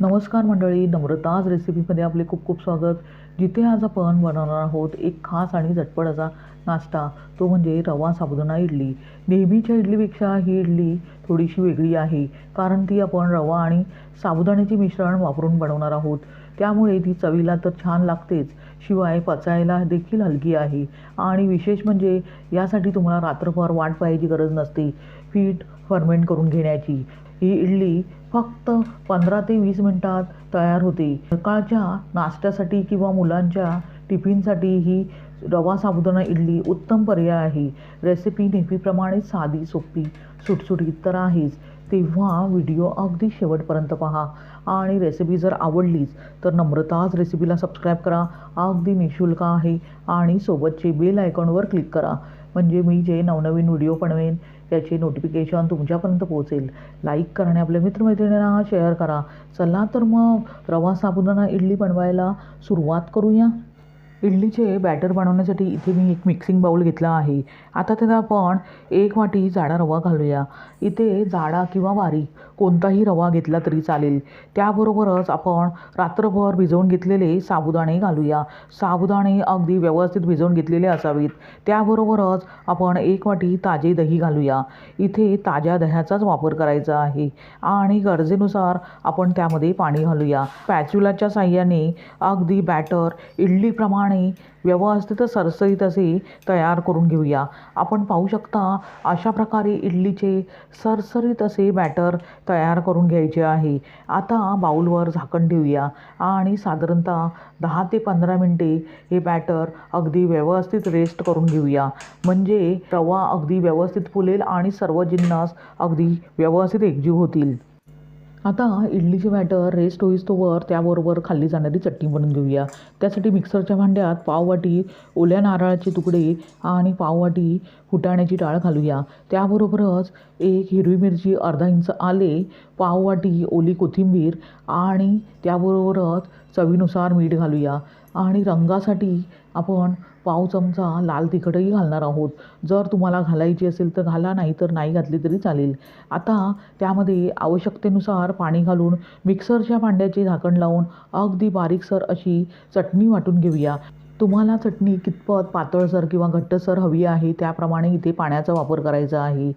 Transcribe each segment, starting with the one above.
नमस्कार मंडळी नम्रताज रेसिपीमध्ये आपले खूप खूप स्वागत. जिथे आज आपण बनवणार आहोत एक खास आणि झटपट असा नाश्ता. तो म्हणजे रवा साबुदाणा इडली. नेहमीच्या इडलीपेक्षा ही इडली थोडीशी वेगळी आहे. कारण ती आपण रवा आणि साबुदाण्याचे मिश्रण वापरून बनवणार आहोत. त्यामुळे ती चवीला तर छान लागतेच शिवाय पचायला देखील हलकी आहे. आणि विशेष म्हणजे यासाठी तुम्हाला रात्रभर वाट पाहायची गरज नसते पीठ फर्मेंट करून घेण्याची. ही इडली फक्त पंधरा ते वीस मिनिटात तयार होते. सकाळच्या नाश्त्यासाठी किंवा मुलांच्या टिफिनसाठी ही रवा साबुदाणा इडली उत्तम पर्याय आहे. रेसिपी नेहमीप्रमाणे साधी सोपी सुटसुटीत तर आहेच. तेव्हा व्हिडिओ अगदी शेवटपर्यंत पहा. आणि रेसिपी जर आवडलीच तर नम्रताच रेसिपीला सबस्क्राईब करा. अगदी निशुल्क आहे. आणि सोबतचे बेल आयकॉनवर क्लिक करा. म्हणजे मी जे नवनवीन व्हिडिओ बनवेन त्याचे नोटिफिकेशन तुमच्यापर्यंत पोहोचेल. लाईक करणे आपल्या मित्रमैत्रिणींना शेअर करा. चला तर मग रवा साबुदाणा इडली बनवायला सुरुवात करूया. इडलीचे बॅटर बनवण्यासाठी इथे मी एक मिक्सिंग बाऊल घेतला आहे. आता त्याला आपण एक वाटी जाडा रवा घालूया. इथे जाडा किंवा बारीक कोणताही रवा घेतला तरी चालेल. त्याबरोबरच आपण रात्रभर भिजवून घेतलेले साबुदाणे घालूया. साबुदाणे अगदी व्यवस्थित भिजवून घेतलेले असावेत. त्याबरोबरच आपण एक वाटी ताजे दही घालूया. इथे ताज्या दह्याचाच वापर करायचा आहे. आणि गरजेनुसार आपण त्यामध्ये पाणी घालूया. पॅच्युलाच्या साह्याने अगदी बॅटर इडलीप्रमाणे व्यवस्थित सरसरीत असे तयार करून घेऊया. आपण पाहू शकता अशा प्रकारे इडलीचे सरसरीत असे बॅटर तयार करून घ्यायचे आहे. आता बाऊलवर झाकण ठेवूया आणि साधारणतः दहा ते पंधरा मिनटे हे बॅटर अगदी व्यवस्थित रेस्ट करून घेऊया. म्हणजे रवा अगदी व्यवस्थित फुलेल आणि सर्व जिन्नस अगदी व्यवस्थित एकजीव होतील. आता इडलीचे बॅटर रेस्ट होईस्तोवर त्याबरोबर खाल्ली जाणारी चटणी बनवून घेऊया. त्यासाठी मिक्सरच्या भांड्यात पाववाटी ओल्या नारळाचे तुकडे आणि पाववाटी फुटाण्याची डाळ घालूया. त्याबरोबरच एक हिरवी मिरची अर्धा इंच आले पाववाटी ओली कोथिंबीर आणि त्याबरोबरच चवीनुसार मीठ घालूया. आणि रंगासाठी आपण पाव चमचा लाल तिखटही घालणार आहोत. जर तुम्हाला घालायची असेल तर घाला नाही तर नाही घातली तरी चालेल. आता त्यामध्ये आवश्यकतेनुसार पाणी घालून मिक्सरच्या भांड्याचे झाकण लावून अगदी बारीकसर अशी चटणी वाटून घेऊया. तुम्हाला चटणी कितपत पातळसर किंवा घट्टसर हवी आहे त्याप्रमाणे इथे पाण्याचा वापर करायचा आहे.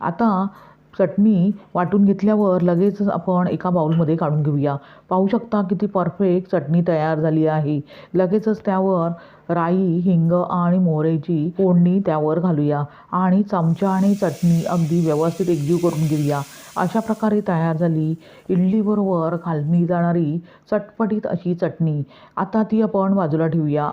आता चटणी वाटून घेतल्यावर लगेचच आपण एका बाउलमध्ये काढून घेऊया. पाहू शकता किती परफेक्ट चटणी तयार झाली आहे. लगेचच त्यावर राई हिंग आणि मोहरेची फोडणी त्यावर घालूया आणि चमचा आणि चटणी अगदी व्यवस्थित एकजीव करून घेऊया. अशा प्रकारे तयार झाली इडलीबरोबर घालली जाणारी चटपटीत अशी चटणी. आता ती आपण बाजूला ठेवूया.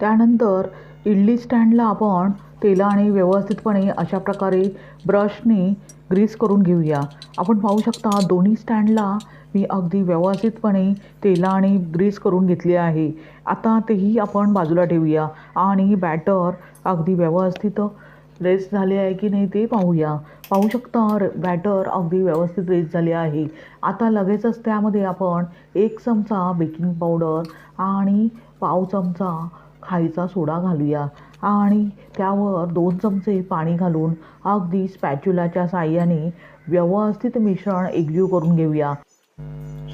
त्यानंतर इडली स्टँडला आपण तेलाने व्यवस्थितपणे अशा प्रकारे ब्रशने ग्रीस करून घेऊया. आपण पाहू शकता दोन्ही स्टँडला मी अगदी व्यवस्थितपणे तेलाने ग्रीस करून घेतले आहे. आता तेही आपण बाजूला ठेवूया आणि बॅटर अगदी व्यवस्थित रेस झाले आहे की नाही ते पाहूया. पाहू शकता बॅटर अगदी व्यवस्थित रेस झाले आहे. आता लगेचच त्यामध्ये आपण एक चमचा बेकिंग पावडर आणि पाव चमचा खायचा सोडा घालूया. आणि त्यावर दोन चमचे पाणी घालून अगदी स्पॅच्युलाच्या साह्याने व्यवस्थित मिश्रण एकजीव करून घेऊया.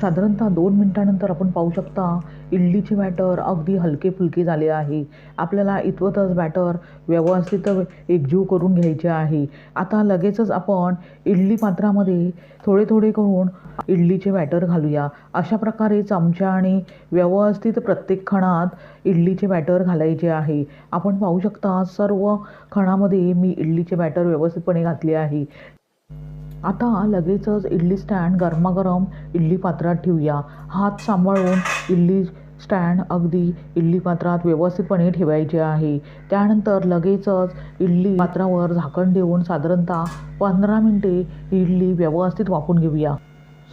साधारणतः दोन मिनटानंतर आपण पाहू शकता इडलीचे बॅटर अगदी हलके फुलके झाले आहे. आपल्याला इतवतच बॅटर व्यवस्थित एकजीव करून घ्यायचे आहे. आता लगेचच आपण इडली पात्रामध्ये थोडे थोडे करून इडलीचे बॅटर घालूया. अशा प्रकारे चमच्याने व्यवस्थित प्रत्येक खणात इडलीचे बॅटर घालायचे आहे. आपण पाहू शकता सर्व खणामध्ये मी इडलीचे बॅटर व्यवस्थितपणे घातले आहे. आता लगेचच इडली स्टँड गरमागरम इडली पात्रात ठेवूया. हात सांभाळून इडली स्टँड अगदी इडली पात्रात व्यवस्थितपणे ठेवायचे आहे. त्यानंतर लगेचच इडली पात्रावर झाकण देऊन साधारणतः पंधरा मिनटे इडली व्यवस्थित वाफून घेऊया.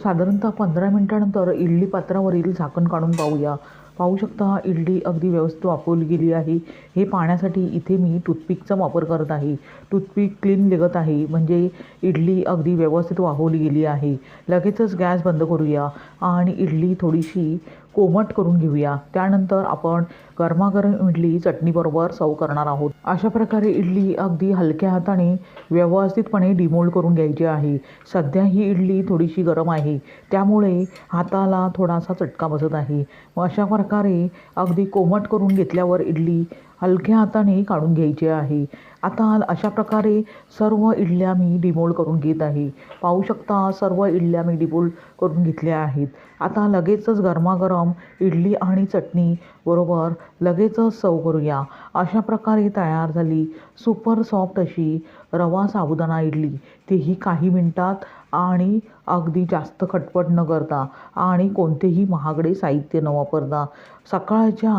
साधारणतः पंधरा मिनटानंतर इडली पात्रावरील झाकण काढून पाहूया. पाहू शकता इडली अगदी व्यवस्थित वापरली गेली आहे. हे पाहण्यासाठी इथे मी टूथपिकचा वापर करत आहे. टूथपिक क्लीन निघत आहे म्हणजे इडली अगदी व्यवस्थित वाहवली गेली आहे. लगेचच गॅस बंद करूया आणि इडली थोडीशी कोमट करून घेऊया. त्यानंतर आपण गरमागरम इडली चटणीबरोबर सर्व करणार आहोत. अशा प्रकारे इडली अगदी हलक्या हाताने व्यवस्थितपणे डिमोल्ड करून घ्यायची आहे. सध्या ही इडली थोडीशी गरम आहे. त्यामुळे हाताला थोडासा चटका बसत आहे. मग अशा प्रकारे अगदी कोमट करून घेतल्यावर इडली हलक्या हाताने काढून घ्यायची आहे. आता अशा प्रकारे सर्व इडल्या मी डिमोल्ड करून घेत आहे. पाहू शकता सर्व इडल्या मी डिमोल्ड करून घेतल्या आहेत. आता लगेचच गरमागरम इडली आणि चटणी बरोबर लगेचच सव करूया. अशा प्रकारे तयार झाली. सुपर सॉफ्ट अशी रवा साबुदाणा इडली. तीही काही मिनटात आणि अगदी जास्त खटपट न करता आणि कोणतेही महागडे साहित्य न वापरता सकाळच्या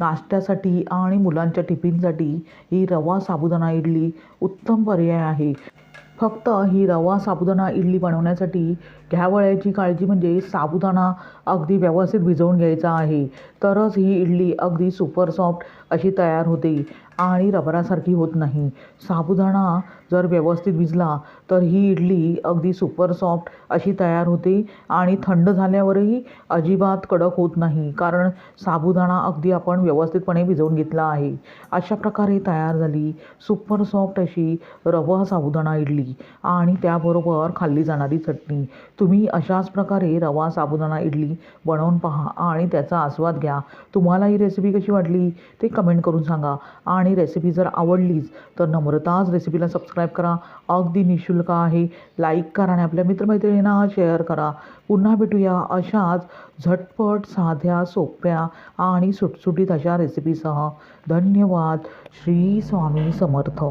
नाश्त्यासाठी आणि मुलांच्या टिफिनसाठी ही रवा साबुदाणा इडली उत्तम पर्याय आहे. फक्त ही रवा साबुदाणा इडली बनवण्यासाठी घ्यावयाची काळजी म्हणजे साबुदाणा अगदी व्यवस्थित भिजवून घ्यायचा आहे. तरच ही इडली अगदी सुपर सॉफ्ट अशी तयार होते. आणि रबरासारखी होत नाही. साबुदाणा जर व्यवस्थित भिजला तर ही इडली अगदी सुपर सॉफ्ट अशी तयार होते आणि थंड झाल्यावरही अजिबात कडक होत नाही कारण साबुदाणा अगदी आपण व्यवस्थितपणे भिजवून घेतला आहे. अशा प्रकारे तयार झाली सुपर सॉफ्ट अशी रवा साबुदाणा इडली आणि त्याबरोबर खाल्ली जाणारी चटणी. तुम्ही अशाच प्रकारे रवा साबुदाणा इडली बनवून पहा आणि त्याचा आस्वाद घ्या. तुम्हाला ही रेसिपी कशी वाटली ते कमेंट करून सांगा आणि रेसिपी जर आवडलीच तर नम्रताच रेसिपीला सबस्क्राईब करा. अगदी निशुल्क आहे. लाईक करा आणि आपल्या मित्रमैत्रिणींना शेअर करा. पुन्हा भेटूया अशाच झटपट साध्या सोप्या आणि सुटसुटीत अशा रेसिपीसह धन्यवाद. श्री स्वामी समर्थ.